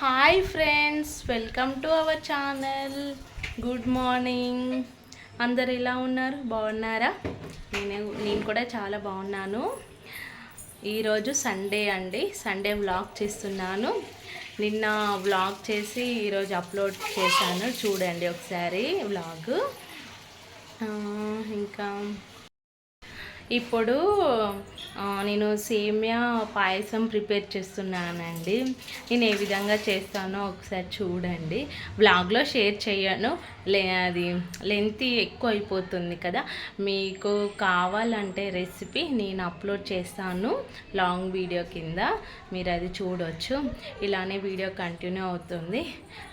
Hi friends welcome to our channel. Good morning. అందరు ఎలా ఉన్నారు? బాగున్నారా? నేను నేను కూడా చాలా బాగున్నాను. ఈరోజు సండే అండి. సండే వ్లాగ్ చేస్తున్నాను. నిన్న వ్లాగ్ చేసి ఈరోజు అప్లోడ్ చేశాను. చూడండి ఒకసారి వ్లాగ్. ఇంకా ఇప్పుడు నేను సేమియా పాయసం ప్రిపేర్ చేస్తున్నానండి. నేను ఏ విధంగా చేస్తానో ఒకసారి చూడండి. బ్లాగ్లో షేర్ చేయను. లే అది లెంత్ ఎక్కువ అయిపోతుంది కదా. మీకు కావాలంటే రెసిపీ నేను అప్లోడ్ చేస్తాను లాంగ్ వీడియో కింద. మీరు అది చూడొచ్చు. ఇలానే వీడియో కంటిన్యూ అవుతుంది.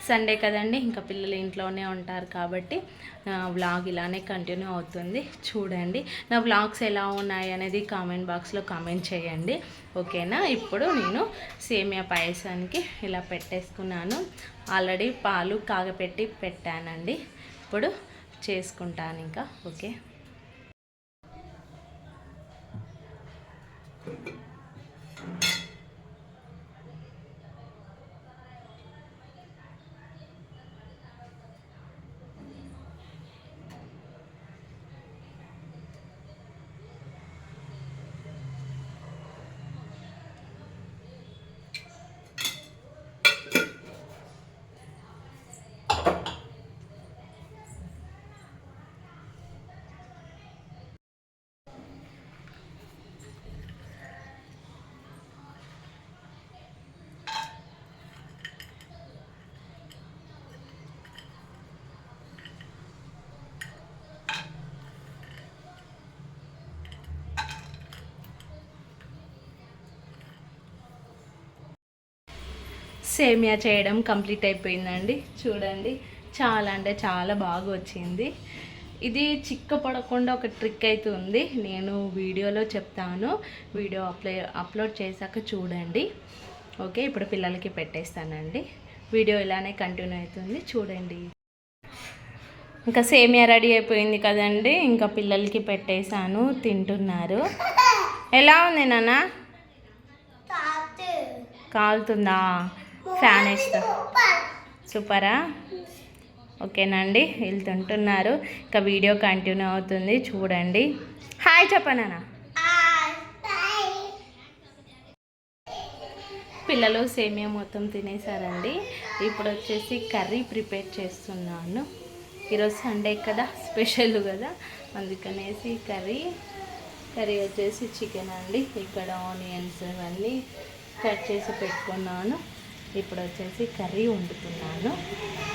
సండే కదండి ఇంకా పిల్లలు ఇంట్లోనే ఉంటారు కాబట్టి వ్లాగ్ ఇలానే కంటిన్యూ అవుతుంది. చూడండి. నా వ్లాగ్స్ ఎలా ఉన్నాయి అనేది కామెంట్ బాక్స్లో కామెంట్ చేయండి. ఓకేనా? ఇప్పుడు నేను సేమియా పాయసానికి ఇలా పెట్టేసుకున్నాను. ఆల్రెడీ పాలు కాగపెట్టి పెట్టానండి. ఇప్పుడు చేసుకుంటాను ఇంకా. ఓకే? సేమియా చేయడం కంప్లీట్ అయిపోయిందండి. చూడండి చాలా అంటే చాలా బాగా వచ్చింది. ఇది చిక్క పడకుండా ఒక ట్రిక్ అయితే ఉంది. నేను వీడియోలో చెప్తాను. వీడియో అప్లై అప్లోడ్ చేశాక చూడండి. ఓకే ఇప్పుడు పిల్లలకి పెట్టేస్తానండి. వీడియో ఇలానే కంటిన్యూ అవుతుంది. చూడండి. ఇంకా సేమియా రెడీ అయిపోయింది కదండి. ఇంకా పిల్లలకి పెట్టేశాను. తింటున్నారు. ఎలా ఉంది నాన్న? కాలుతుందా? ఫ్యాన్ వేస్తా. సూపరా? ఓకేనండి వీళ్ళు తింటున్నారు. ఇంకా వీడియో కంటిన్యూ అవుతుంది చూడండి. హాయ్ చెప్పనా పిల్లలు సేమియా మొత్తం తినేసారండి ఇప్పుడు వచ్చేసి కర్రీ ప్రిపేర్ చేస్తున్నాను. ఈరోజు సండే కదా స్పెషల్ కదా. అందుకనేసి కర్రీ కర్రీ వచ్చేసి చికెన్ అండి. ఇక్కడ ఆనియన్స్ ఇవన్నీ కట్ చేసి పెట్టుకున్నాను. ఇప్పుడు వచ్చేసి కర్రీ వండుతున్నాను.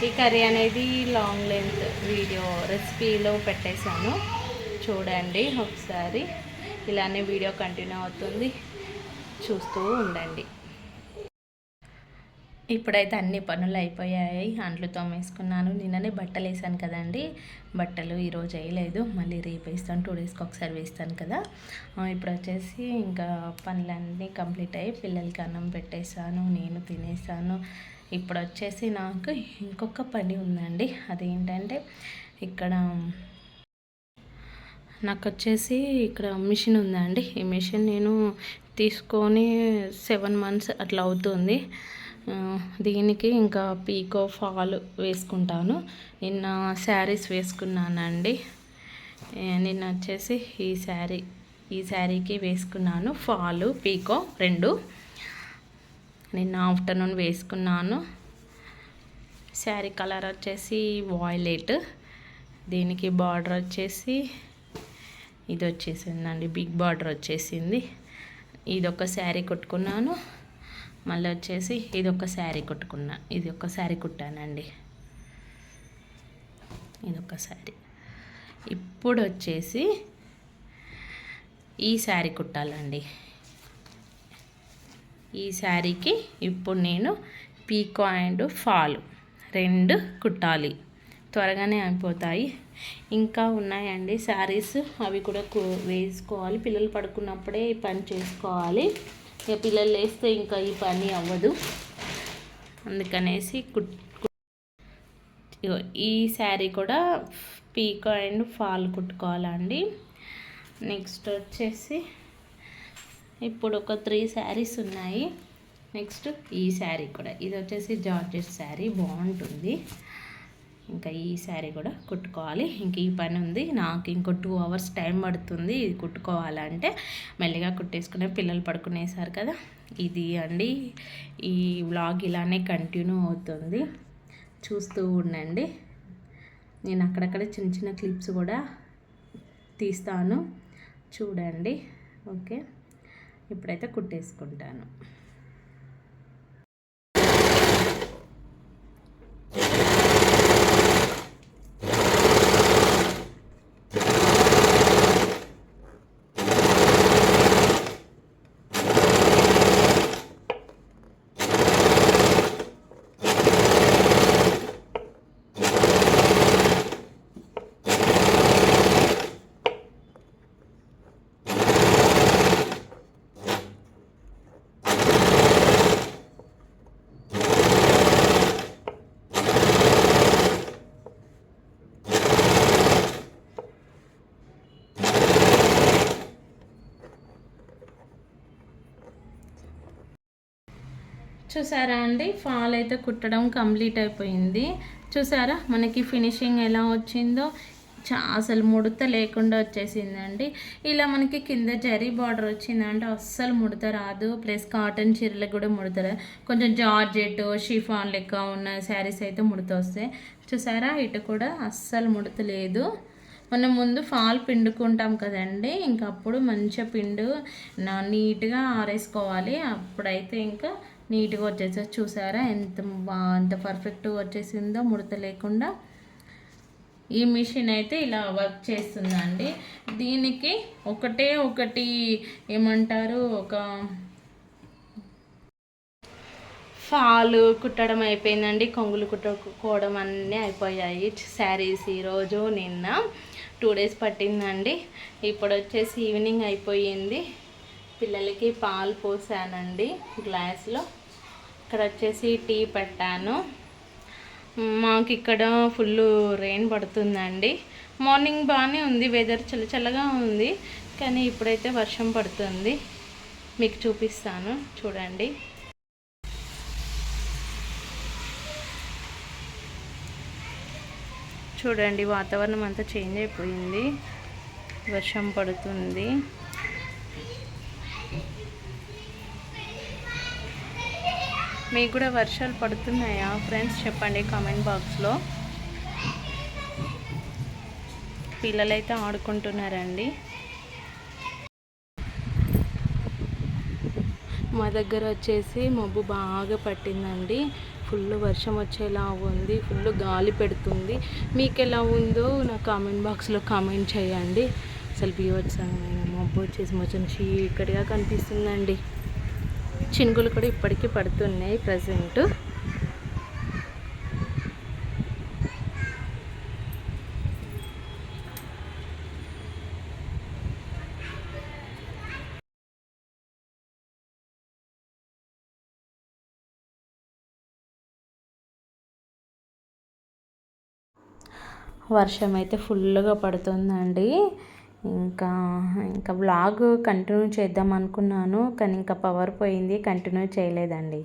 ఈ కర్రీ అనేది లాంగ్ లెంత్ వీడియో రెసిపీలో పెట్టేశాను. చూడండి ఒకసారి. ఇలానే వీడియో కంటిన్యూ అవుతుంది. చూస్తూ ఉండండి. ఇప్పుడైతే అన్ని పనులు అయిపోయాయి. అంట్లు తోమేసుకున్నాను. నిన్ననే బట్టలు వేసాను కదండి. బట్టలు ఈరోజు వేయలేదు. మళ్ళీ రేపు వేస్తాను. టూ డేస్కి ఒకసారి వేస్తాను కదా. ఇప్పుడు వచ్చేసి ఇంకా పనులన్నీ కంప్లీట్ అయ్యి పిల్లలకి అన్నం పెట్టేశాను. నేను తినేసాను ఇప్పుడు వచ్చేసి నాకు ఇంకొక పని ఉందండి. అదేంటంటే ఇక్కడ నాకు వచ్చేసి ఇక్కడ మిషన్ ఉందండి. ఈ మిషన్ నేను తీసుకొని సెవెన్ మంత్స్ అట్లా అవుతుంది. దీనికి ఇంకా పీకో ఫాల్ వేసుకుంటాను. నిన్న శారీస్ వేసుకున్నానండి. నిన్న వచ్చేసి ఈ శారీ ఈ శారీకి వేసుకున్నాను. ఫాలు పీకో రెండు. నిన్న ఆఫ్టర్నూన్ వేసుకున్నాను. శారీ కలర్ వచ్చేసి వాయిలెట్. దీనికి బార్డర్ వచ్చేసి ఇది వచ్చేసిందండి బిగ్ బార్డర్ వచ్చేసింది. ఇది ఒక శారీ కొట్టుకున్నాను. మళ్ళీ వచ్చేసి ఇది ఒక శారీ కుట్టుకున్నా. ఇది ఒక శారీ కుట్టానండి. ఇది ఒక శారీ. ఇప్పుడు వచ్చేసి ఈ శారీ కుట్టాలండి. ఈ శారీకి ఇప్పుడు నేను పీకో అండ్ ఫాల్ రెండు కుట్టాలి. త్వరగానే అయిపోతాయి. ఇంకా ఉన్నాయండి శారీస్. అవి కూడా వేసుకోవాలి. పిల్లలు పడుకున్నప్పుడే ఈ పని చేసుకోవాలి. ఇక పిల్లలు లేస్తే ఇంకా ఈ పని అవ్వదు. అందుకనేసి కుట్ ఈ శారీ కూడా పీకో అండ్ ఫాల్ కుట్టుకోవాలండి. నెక్స్ట్ వచ్చేసి ఇప్పుడు ఒక త్రీ శారీస్ ఉన్నాయి. నెక్స్ట్ ఈ శారీ కూడా. ఇది వచ్చేసి జార్జెట్ శారీ. బాగుంటుంది. ఇంకా ఈ శారీ కూడా కుట్టుకోవాలి. ఇంక ఈ పని ఉంది. నాకు ఇంకో టూ అవర్స్ టైం పడుతుంది ఇది కుట్టుకోవాలంటే. మెల్లిగా కుట్టేసుకునే పిల్లలు పడుకునేసారు కదా. ఇది అండి. ఈ వ్లాగ్ ఇలానే కంటిన్యూ అవుతుంది. చూస్తూ ఉండండి. నేను అక్కడక్కడ చిన్న చిన్న క్లిప్స్ కూడా తీస్తాను. చూడండి. ఓకే. ఇప్పుడైతే కుట్టేసుకుంటాను. చూసారా అండి? ఫాల్ అయితే కుట్టడం కంప్లీట్ అయిపోయింది. చూసారా? మనకి ఫినిషింగ్ ఎలా వచ్చిందో? చా అసలు ముడత లేకుండా వచ్చేసిందండి. ఇలా మనకి కింద జరీ బార్డర్ వచ్చిందంటే అస్సలు ముడత రాదు. ప్లస్ కాటన్ చీరలకు కూడా ముడత రాదు కొంచెం జార్జెట్ షిఫాన్ లెక్క ఉన్న శారీస్ అయితే ముడత వస్తాయి. చూసారా? ఇటు కూడా అస్సలు ముడత లేదు. మనం ముందు ఫాల్ పిండుకుంటాం కదండి? ఇంకప్పుడు మంచిగా పిండు నీట్గా ఆరేసుకోవాలి. అప్పుడైతే ఇంకా నీట్గా వచ్చేసి చూసారా? ఎంత అంత ఎంత పర్ఫెక్ట్గా వచ్చేసిందో ముడత లేకుండా ఈ మిషన్ అయితే ఇలా వర్క్ చేస్తుందండి. దీనికి ఒకటే ఒకటి ఏమంటారు? ఒక ఫాలు కుట్టడం అయిపోయిందండి. కొంగులు కుట్టుకోవడం అన్నీ అయిపోయాయి. శారీస్ ఈరోజు నిన్న టూ డేస్ పట్టిందండి. ఇప్పుడు వచ్చేసి ఈవినింగ్ అయిపోయింది. పిల్లలకి పాలు పోసానండి గ్లాస్లో ఇక్కడ వచ్చేసి టీ పెట్టాను. మాకు ఇక్కడ ఫుల్ రెయిన్ పడుతుందండి. మార్నింగ్ బాగానే ఉంది వెదర్ చల్ల చల్లగా ఉంది కానీ ఇప్పుడైతే వర్షం పడుతుంది. మీకు చూపిస్తాను చూడండి. చూడండి వాతావరణం అంతా చేంజ్ అయిపోయింది. వర్షం పడుతుంది. మీకు కూడా వర్షాలు పడుతున్నాయా? ఫ్రెండ్స్ చెప్పండి కామెంట్ బాక్స్లో పిల్లలైతే ఆడుకుంటున్నారండి. మా దగ్గర వచ్చేసి మబ్బు బాగా పట్టిందండి. ఫుల్ వర్షం వచ్చేలా ఉంది. ఫుల్ గాలి పెడుతుంది. మీకు ఎలా ఉందో నా కామెంట్ బాక్స్లో కామెంట్ చేయండి. అసలు బీవత్సమైన మబ్బు వచ్చేసి మొత్తం చీకటిగా కనిపిస్తుందండి. చినుగులు కూడా ఇప్పటికీ పడుతున్నాయి ప్రజెంట్ వర్షం అయితే ఫుల్గా పడుతుందండి. ఇంకా ఇంకా బ్లాగ్ కంటిన్యూ చేద్దాం అనుకున్నాను కానీ ఇంకా పవర్ పోయింది కంటిన్యూ చేయలేదండి.